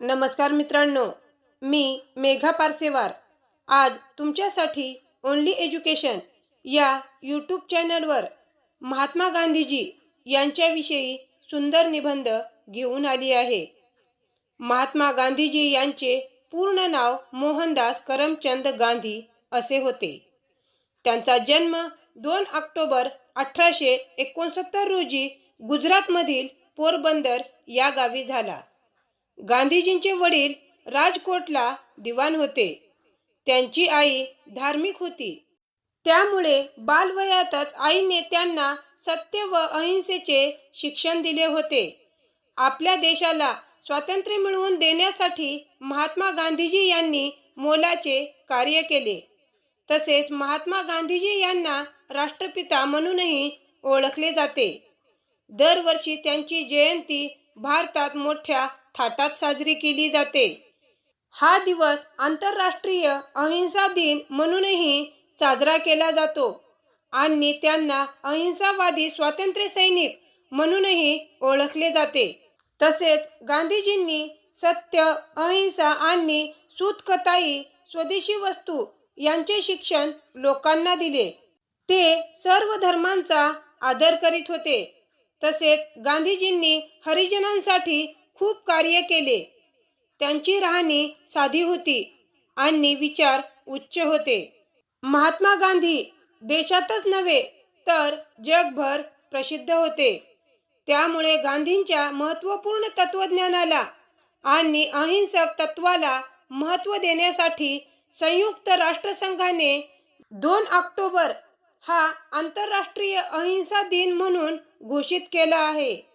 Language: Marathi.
नमस्कार मित्रांनो मी मेघा पारसेवार. आज तुमच्यासाठी ओनली एज्युकेशन या यूट्यूब चॅनलवर महात्मा गांधीजी यांच्याविषयी सुंदर निबंध घेऊन आली आहे. महात्मा गांधीजी यांचे पूर्ण नाव मोहनदास करमचंद गांधी असे होते. त्यांचा जन्म दोन ऑक्टोबर अठराशे एकोणसत्तर रोजी गुजरातमधील पोरबंदर या गावी झाला. गांधीजींचे वडील राजकोटला दिवाण होते. त्यांची आई धार्मिक होती. त्यामुळे बालवयातच आईने त्यांना सत्य व अहिंसेचे शिक्षण दिले होते. आपल्या देशाला स्वातंत्र्य मिळवून देण्यासाठी महात्मा गांधीजी यांनी मोलाचे कार्य केले. तसेच महात्मा गांधीजी यांना राष्ट्रपिता म्हणूनही ओळखले जाते. दरवर्षी त्यांची जयंती भारतात मोठ्या थाटात साजरी केली जाते. हा दिवस आंतरराष्ट्रीय अहिंसा दिन म्हणूनही साजरा केला जातो आणि त्यांना अहिंसावादी स्वातंत्र्य सैनिक म्हणूनही ओळखले जाते. तसेच गांधीजींनी सत्य अहिंसा आणि सूतकताई स्वदेशी वस्तू यांचे शिक्षण लोकांना दिले. ते सर्व धर्मांचा आदर करीत होते. तसेच गांधीजींनी हरिजनांसाठी खूप कार्य केले. त्यांची राहणी साधी होती आणि विचार उच्च होते. महात्मा गांधी देशातच नव्हे तर जगभर प्रसिद्ध होते. त्यामुळे गांधींच्या महत्त्वपूर्ण तत्वज्ञानाला आणि अहिंसक तत्वाला महत्त्व देण्यासाठी संयुक्त राष्ट्रसंघाने दोन ऑक्टोबर हा आंतरराष्ट्रीय अहिंसा दिन म्हणून घोषित केला आहे.